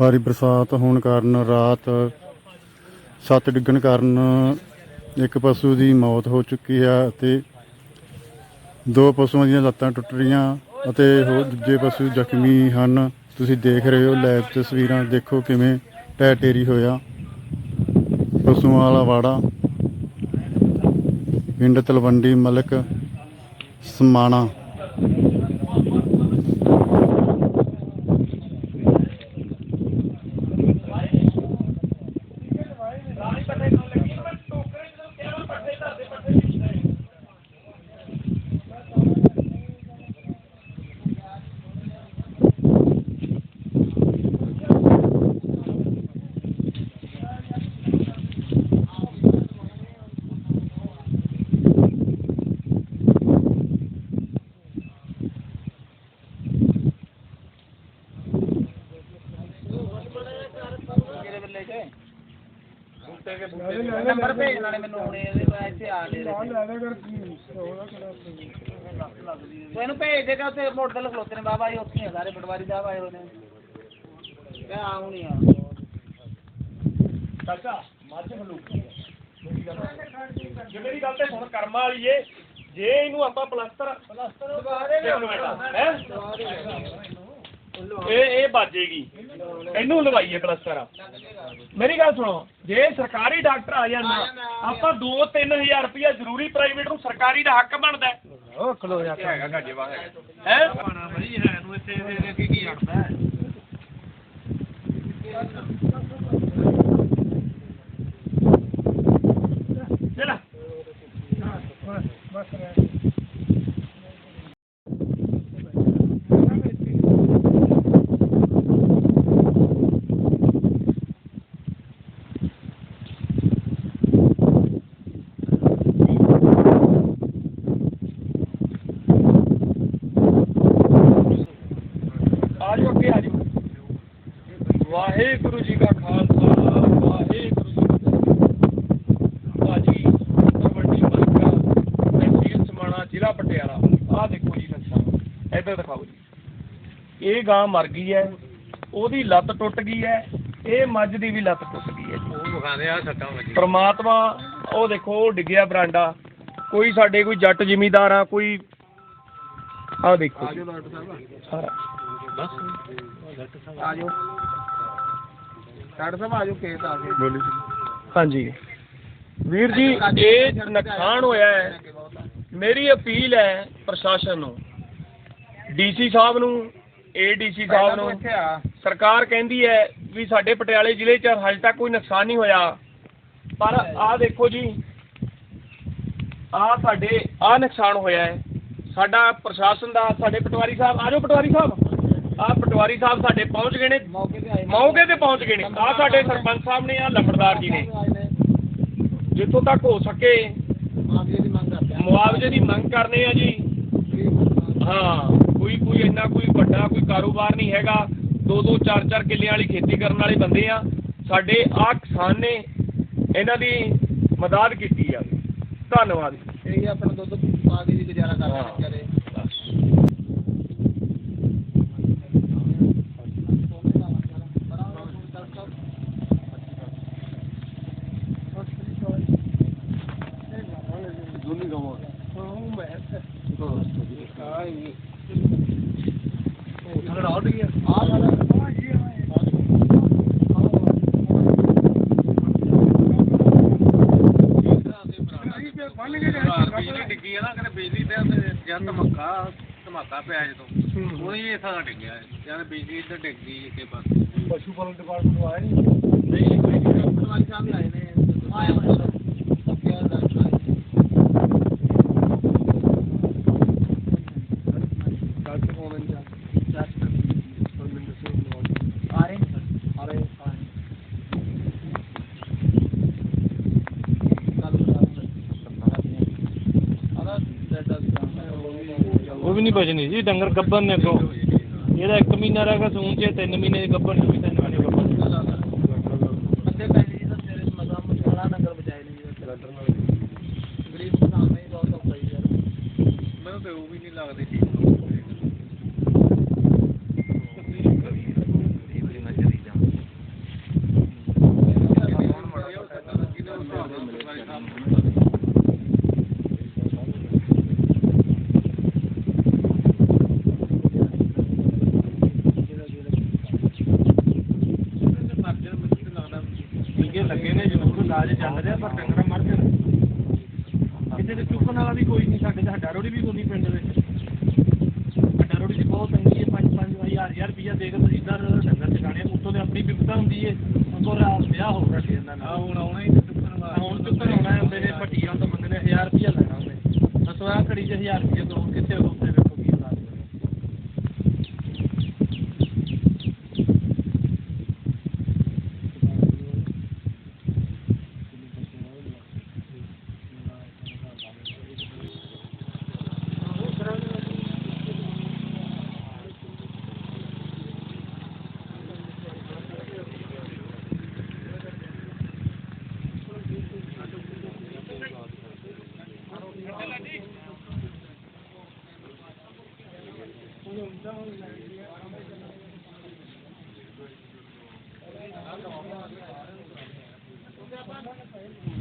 ਭਾਰੀ ਬਰਸਾਤ ਹੋਣ ਕਾਰਨ ਰਾਤ ਸੱਤ ਡਿੱਗਣ ਕਾਰਨ ਇੱਕ ਪਸ਼ੂ ਦੀ ਮੌਤ ਹੋ ਚੁੱਕੀ ਹੈ ਅਤੇ ਦੋ ਪਸ਼ੂਆਂ ਦੀਆਂ ਲੱਤਾਂ ਟੁੱਟ ਰਹੀਆਂ ਅਤੇ ਹੋਰ ਦੂਜੇ ਪਸ਼ੂ ਜ਼ਖਮੀ ਹਨ। ਤੁਸੀਂ ਦੇਖ ਰਹੇ ਹੋ ਲਾਈਵ ਤਸਵੀਰਾਂ। ਦੇਖੋ ਕਿਵੇਂ ਟੈ ਟੇਰੀ ਹੋਇਆ। ਪਸ਼ੂਆਂ ਵਾਲਾ ਵਾੜਾ। ਪਿੰਡ ਤਲਵੰਡੀ ਮਲਕ ਸਮਾਣਾ। ਨੰਬਰ ਭੇਜ ਨਾਲੇ ਮੈਨੂੰ ਹੁਣੇ ਇਹਦੇ ਮੈਂ ਇੱਥੇ ਆ ਦੇ ਤੂੰ ਇਹਨੂੰ ਭੇਜ ਦੇਗਾ ਉੱਥੇ ਮੋਟਰ ਖਲੋਤੇ ਨੇ ਬਾਬਾ ਜੀ ਉੱਥੇ ਹੀ ਆ ਸਾਰੇ ਪਟਵਾਰੀ ਸਾਹਿਬ ਆਏ ਹੋਏ ਨੇ। ਮੈਂ ਆਉਣੀ ਆ। ਚਾਚਾ ਮੱਝ ਮਲੂਕੀ ਜੇ ਮੇਰੀ ਗੱਲ ਤੇ ਸੁਣ ਕਰਮਾਂ ਵਾਲੀ ਏ। ਜੇ ਇਹਨੂੰ ਆਪਾਂ ਪਲਸਤਰ ਪਲਸਤਰ ਹੈ? ਇਹ ਇਹ ਬਾਜੇਗੀ ਇਹਨੂੰ ਲਵਾਈਏ ਪਲਸਤਰ। ਮੇਰੀ ਗੱਲ ਸੁਣੋ ਜੇ ਸਰਕਾਰੀ ਡਾਕਟਰ ਆ ਜਾਂਦਾ ਆਪਾਂ 2-3000 ਰੁਪਇਆ ਜ਼ਰੂਰੀ ਪ੍ਰਾਈਵੇਟ ਨੂੰ ਸਰਕਾਰੀ ਦਾ ਹੱਕ ਬਣਦਾ ਹੈ। ਉਹ ਖਲੋ ਜਾ ਹੈਗਾ ਗਾਜੇ ਵਾ ਹੈ? ਬਈ ਹੈ ਨੂੰ ਇੱਥੇ ਇਹ ਕੀ ਕੀ ਹਟਦਾ ਚਲਾ ਆਜੋ ਅੱਗੇ ਆਜੋ ਵਾਹਿਗੁਰੂ ਜੀ ਕਾ ਖਾਲਸਾ ਵਾਹਿਗੁਰੂ ਜੀ ਕੀ ਫਤਿਹ। ਭਾਜੀ ਵੱਡੀ ਮਲਕਾ ਤਹਿਸੀਲ ਸਮਾਣਾ ਜ਼ਿਲ੍ਹਾ ਪਟਿਆਲਾ। ਆਹ ਦੇਖੋ ਜੀ ਨਕਸ਼ਾ ਇੱਧਰ ਦਿਖਾਓ ਜੀ। ਇਹ ਗਾਂ ਮਰ ਗਈ ਹੈ ਉਹਦੀ ਲੱਤ ਟੁੱਟ ਗਈ ਹੈ ਇਹ ਮੱਝ ਦੀ ਵੀ ਲੱਤ ਟੁੱਟ ਗਈ ਹੈ ਉਹ ਵਿਖਾਦੇ ਆ ਸੱਟਾਂ ਵੱਜੀ ਪ੍ਰਮਾਤਮਾ ਉਹ ਦੇਖੋ ਡਿੱਗਿਆ ਬਰਾਂਡਾ। ਕੋਈ ਸਾਡੇ ਕੋਈ ਜੱਟ ਜ਼ਿਮੀਂਦਾਰ ਆ ਕੋਈ ਆਹ ਦੇਖੋ ਜੀ, ਡਾਕਟਰ ਸਾਹਿਬ। ਸਾਰਾ। ਬਸ। ਆਜੋ। ਡਾਕਟਰ ਸਾਹਿਬ ਆਜੋ ਕੇਸ ਆ ਗਏ ਹਾਂਜੀ। ਵੀਰ ਜੀ ਇਹ ਨੁਕਸਾਨ ਹੋਇਆ ਹੈ। ਮੇਰੀ ਅਪੀਲ ਹੈ ਪ੍ਰਸ਼ਾਸਨ ਨੂੰ। ਡੀਸੀ ਸਾਹਿਬ ਨੂੰ ਏਡੀਸੀ ਸਾਹਿਬ ਨੂੰ। ਸਰਕਾਰ ਕਹਿੰਦੀ ਹੈ ਵੀ ਸਾਡੇ ਪਟਿਆਲੇ ਜ਼ਿਲ੍ਹੇ 'ਚ ਹਜੇ ਤੱਕ ਕੋਈ ਨੁਕਸਾਨ ਨਹੀਂ ਹੋਇਆ। ਪਰ ਆਹ ਦੇਖੋ ਜੀ ਆਹ ਸਾਡੇ ਆਹ ਨੁਕਸਾਨ ਹੋਇਆ ਹੈ। ਸਾਡਾ ਪ੍ਰਸ਼ਾਸਨ ਦਾ ਸਾਡੇ ਪਟਵਾਰੀ ਸਾਹਿਬ ਆਜੋ ਪਟਵਾਰੀ ਸਾਹਿਬ। ਆਹ ਪਟਵਾਰੀ ਸਾਹਿਬ ਸਾਡੇ ਪਹੁੰਚ ਗਏ ਨੇ। ਮੌਕੇ ਤੇ ਪਹੁੰਚ ਗਏ ਨੇ। ਆਹ ਸਾਡੇ ਸਰਪੰਚ ਸਾਹਿਬ ਨੇ ਆਹ ਲੰਬੜਦਾਰ ਜੀ ਨੇ। ਜਿੱਥੋਂ ਤੱਕ ਹੋ ਸਕੇ ਮਾਫੀਆ ਦੀ ਮੰਗ ਕਰਦੇ ਆ। ਮੁਆਵਜ਼ੇ ਦੀ ਮੰਗ ਕਰਨੇ ਆ ਜੀ। ਹਾਂ ਕੋਈ ਕੋਈ ਇੰਨਾ ਕੋਈ ਵੱਡਾ ਕੋਈ ਕਾਰੋਬਾਰ ਨਹੀਂ ਹੈਗਾ। ਦੋ ਦੋ ਚਾਰ ਚਾਰ ਕਿੱਲਿਆਂ ਵਾਲੀ ਖੇਤੀ ਕਰਨ ਵਾਲੇ ਬੰਦੇ ਆ। ਸਾਡੇ ਆ ਕਿਸਾਨ ਨੇ ਇਹਨਾਂ ਦੀ ਮਦਦ ਕੀਤੀ ਆ। ਧੰਨਵਾਦ ਇਹ ਆਪਣਾ ਦੁੱਧ ਪਾ ਕੇ ਜੀ ਗੁਜ਼ਾਰਾ ਕਰਦੇ ਨੇ ਬਿਜਲੀ ਡਿੱਗੀ ਆ ਨਾ ਕਹਿੰਦੇ ਬਿਜਲੀ ਤੇ ਜਦ ਧਮਾਕਾ ਧਮਾਕਾ ਪਿਆ ਜਦੋਂ ਉਹੀ ਇਹ ਥਾਂ ਡਿੱਗਿਆ ਜਦ ਬਿਜਲੀ ਇੱਧਰ ਡਿੱਗ ਗਈ ਇੱਕੇ ਪਾਸੇ ਪਸ਼ੂ ਪਾਲਣ ਡਿਪਾਰਟਮੈਂਟ ਤੋਂ ਨਹੀਂ ਨਹੀਂ ਕੋਈ ਨਹੀਂ, ਆਏ ਨੇ। ਆਇਆ ਉਹ ਵੀ ਨਹੀਂ ਬਚਣੀ ਜੀ ਡੰਗਰ ਗੱਭਣ ਨੇ ਅੱਗੋਂ। ਇਹਦਾ 1 ਮਹੀਨਾ ਰਹਿ ਗਿਆ ਸੂਣ 'ਚ 3 ਮਹੀਨੇ ਗੱਭਣ ਨੂੰ ਵੀ 3 ਮਹੀਨੇ ਗੱਭਣ ਮੈਨੂੰ ਤੇ ਉਹ ਵੀ ਨਹੀਂ ਲੱਗਦੀ ਠੀਕ Thank you. ਮੈਨੂੰ ਤੇ ਉਹ ਵੀ ਨਹੀਂ ਲੱਗਦੀ ਜੀ ਇਲਾਜ ਚੱਲ ਰਿਹਾ ਪਰ ਡੰਗਰ ਮਰ ਗਏ ਕਿਸੇ ਦੇ ਚੁੱਕਣ ਵਾਲਾ ਵੀ ਕੋਈ ਨਹੀਂ ਸਾਡੇ ਦਾ ਹੱਡਾ ਰੋੜੀ ਵੀ ਕੋਈ ਨਹੀਂ ਪਿੰਡ ਵਿੱਚ। ਹੱਡਾ ਰੋੜੀ ਦੀ ਬਹੁਤ ਤੰਗੀ ਹੈ ਪੰਜ ਪੰਜ ਹਜ਼ਾਰ ਹਜ਼ਾਰ ਰੁਪਈਆ ਦੇ ਕੇ ਤਸੀਲਦਾਰ ਡੰਗਰ ਚਕਾਣੇ ਉੱਤੋਂ ਦੇ ਆਪਣੀ ਬਿਪਤਾ ਹੁੰਦੀ ਹੈ ਉੱਤੋਂ ਰਾਤ ਵਿਆਹ ਹੋ ਰਿਹਾ ਇਹਨਾਂ ਨਾਲ ਹੁਣ ਆਉਣਾ ਹੀ ਚੁੱਕਣ ਵਾਲਾ। ਹੁਣ ਚੁੱਕਣ ਆਉਣਾ ਹੁੰਦੇ ਨੇ ਪੱਟੀਆਂ ਤੋਂ ਮੰਗਦੇ 1000 ਰੁਪਈਆ ਲੈਣਾ ਉਹਨੇ। ਅਸਵਾ ਘੜੀ 'ਚ 1000 ਰੁਪਈਆ ਤੋਂ ਕਿੱਥੇ ਉੱਤੇ Thank you.